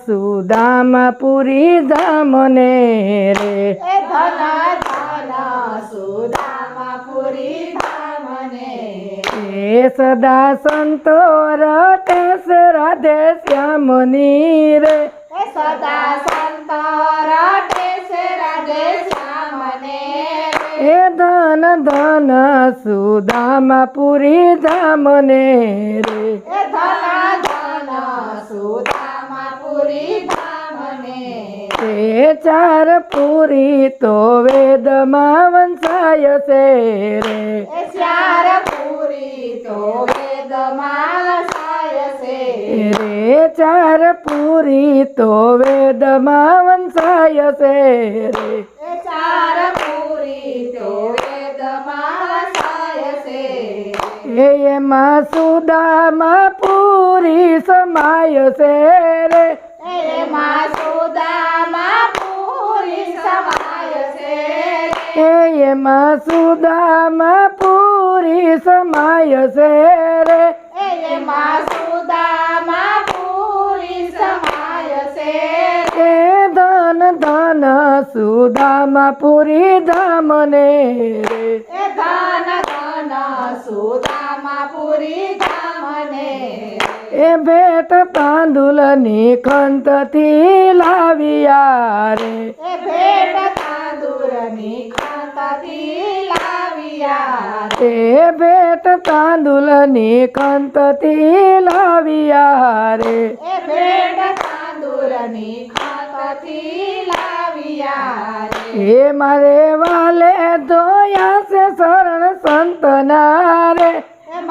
સુદામા પુરી ધામને રે એ સદા સંતો રટે રાધે શ્યામની રે સદા સંત રટે રાધે શ્યામને એ ધન ધન સુદામા પુરી ધામને રે ધન ચાર પૂરી તો વેદમાં વંશાય છે રે. ચાર પૂરી તો વેદમાં સાય છે રે. ચાર પૂરી તો વેદમાં વંશાય છે રે. ચાર પૂરી તો વેદમાં છે એમાં સુદામાં પૂરી સમાય છે રે. એમાં એ એમાં સુદામાં પૂરી સમાય છે રે. એમાં સુદામાં પૂરી સમાય છે એ ધન ધન સુદામાં પૂરી ધામને રે. એ ધન ધન સુદામાં પૂરી ધામને એ ભેટ તાંદુલની ખંતથી લાવ્યા રે. એ ભેટ એ ભેટ તાંદુલની ખંતથી લાવ્યા રે. ભેટ તાંદુરની ખાતાથી લાવ્યા રે. એ મારે વાલે ધોયા છે શરણ સંતના રે.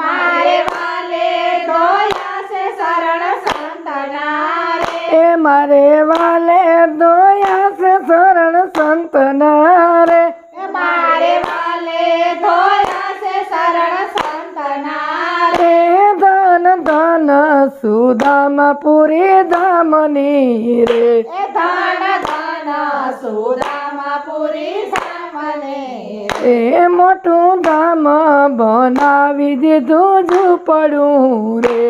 મારે વાલે ધોયા છે શરણ સંતના રે. એ મારે વાલે ધન સુદામ પુરી ધામની રે ધન ધન સુદામ પુરી એ મોટું ધામ બનાવી દીધું ઝૂંપડું રે.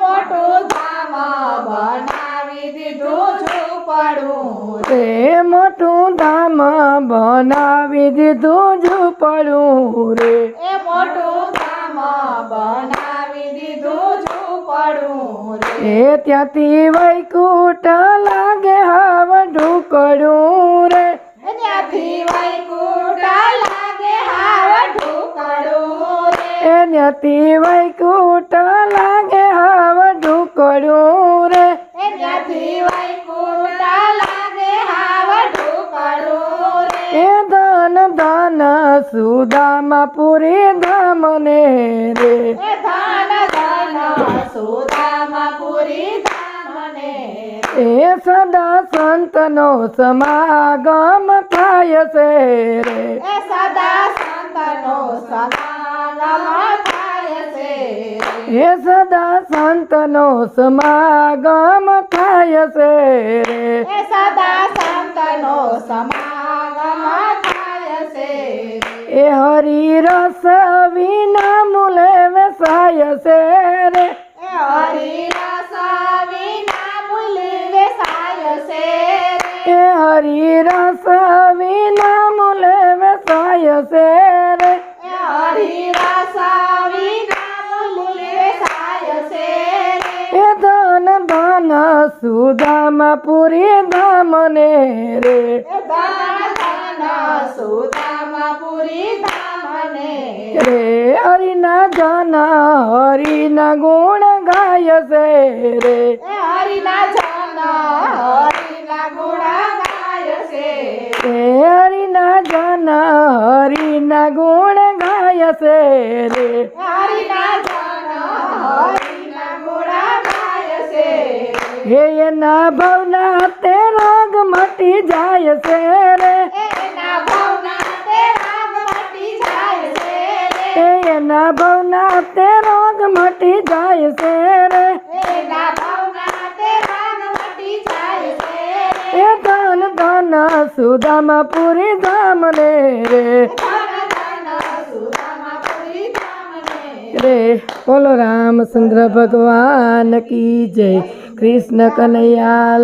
મોટું ધામ બનાવી દીધું ઝૂંપડું રે. મોટું ધામ બનાવી દીધું ઝૂંપડું રે. મોટું ઝૂંપડું રે. એ ત્યાંથી વૈકુટ લાગે હાવ ઢુકડું રે. એ ત્યાંથી વૈકુંઠ લાગે હાવ ઢુકડું રે. ત્યાંથી વૈકુટ લાગે હાવ ઢુકડું રે. ત્યાંથી વૈકુંઠ લાગે હાવ ઢુકડું રે. એ ધન ધન સુદામા પુરી ધામને રે. ધન ધન એ સદા સંતનો સમાગમ થાય છે રે. એ સદા સંતનો સમાગમ થાય છે એ સદા સંતનો સમાગમ થાય છે રે. સદા સંતનો સમાગમ થાય છે એ હરી રસ વિના મુલે વેસાય છે રે એ હરિરસ વિના મૂલી વેસાય છે હરિ રસ વિના મૂલે વેસાય છે રે. એ હરિરસ વિના મૂલી વેસાય છે એ ધન ધન સુદામા પુરી ધામને રે. ધન ધન સુદામા પુરી ધામને રે. હરિના જન હરિના ગુણ ગાય છે રે. હરિના જન હરિના ગુણ ગાય છે એ હરિના જન હરિના ગુણ છે રે. હે એના ભવના તે રાગ મટી જાય છે રે. એના ભવના તે રાગ મટી જાય છે રે. એ ધન ધન સુદામા પુરી ધામને રે ધન ધન સુદામા પુરી ધામને રે બોલો રામચંદ્ર ભગવાન કી જય? કૃષ્ણ કનૈયા